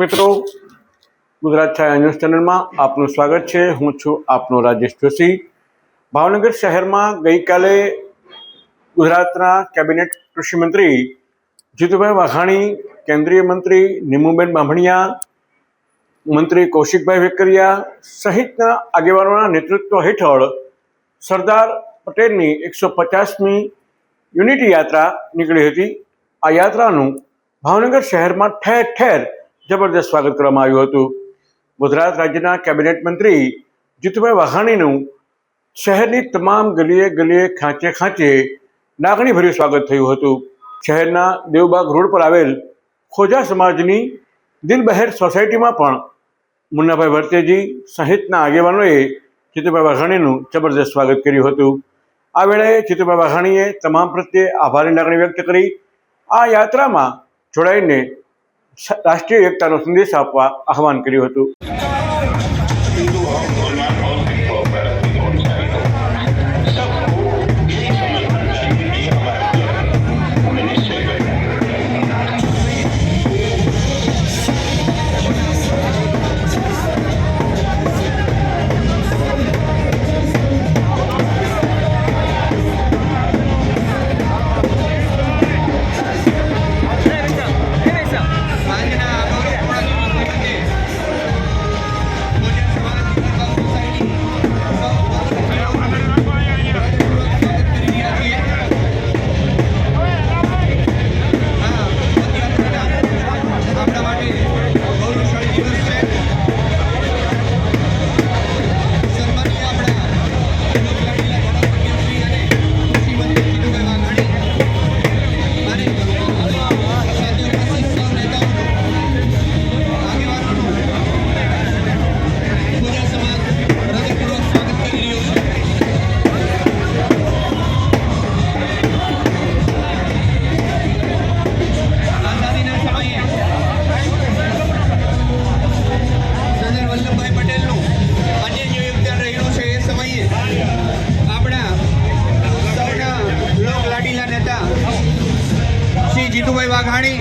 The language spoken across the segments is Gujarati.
મિત્રો, ગુજરાત છાયા ન્યૂઝ ચેનલમાં આપનું સ્વાગત છે. હું છું આપનો રાજેશ જોશી. ભાવનગર શહેરમાં ગઈકાલે ગુજરાતના કેબિનેટ કૃષિમંત્રી જીતુભાઈ વાઘાણી, કેન્દ્રીય મંત્રી નિમુબેન બામણિયા, મંત્રી કૌશિકભાઈ વેકરિયા સહિતના આગેવાનોના નેતૃત્વ હેઠળ સરદાર પટેલની એકસો પચાસમી યુનિટી યાત્રા નીકળી હતી. આ યાત્રાનું ભાવનગર શહેરમાં ઠેર ઠેર જબરદસ્ત સ્વાગત કરવામાં આવ્યું હતું. ગુજરાત રાજ્યના કેબિનેટ મંત્રી જીતુભાઈ વાઘાણીનું શહેરની તમામ ગલીએ ગલીએ ખાંચે ખાંચે લાગણીભર્યું સ્વાગત થયું હતું. શહેરના દેવબાગ રોડ પર આવેલ ખોજા સમાજની દિલબહેર સોસાયટીમાં પણ મુન્નાભાઈ ભરતેજી સહિતના આગેવાનોએ જીતુભાઈ વાઘાણીનું જબરદસ્ત સ્વાગત કર્યું હતું. આ વેળાએ જીતુભાઈ વાઘાણીએ તમામ પ્રત્યે આભારની લાગણી વ્યક્ત કરી. આ યાત્રામાં જોડાઈને રાષ્ટ્રીય એકતાનો સંદેશ આપવા આહવાન કર્યું હતું. વાઘાણી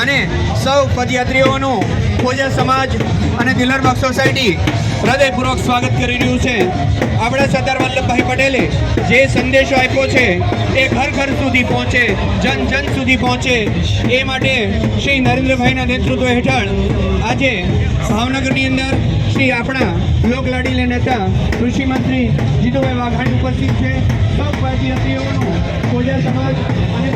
અને સૌ પદયાત્રીઓનું ખોજા સમાજ અને દિલરબાગ સોસાયટી હૃદયપૂર્વક સ્વાગત કરી રહ્યું છે. આપણા સરદાર વલ્લભભાઈ પટેલે જે સંદેશો આપ્યો છે, એ ઘર ઘર સુધી પહોંચે, જન જન સુધી પહોંચે. એ માટે શ્રી નરેન્દ્રભાઈના નેતૃત્વ હેઠળ આજે ભાવનગરની અંદર શ્રી આપણા લોકલાડીલે નેતા કૃષિમંત્રી જીતુભાઈ વાઘાણી ઉપસ્થિત છે. સૌ પદયાત્રીઓનું ખોજા સમાજ અને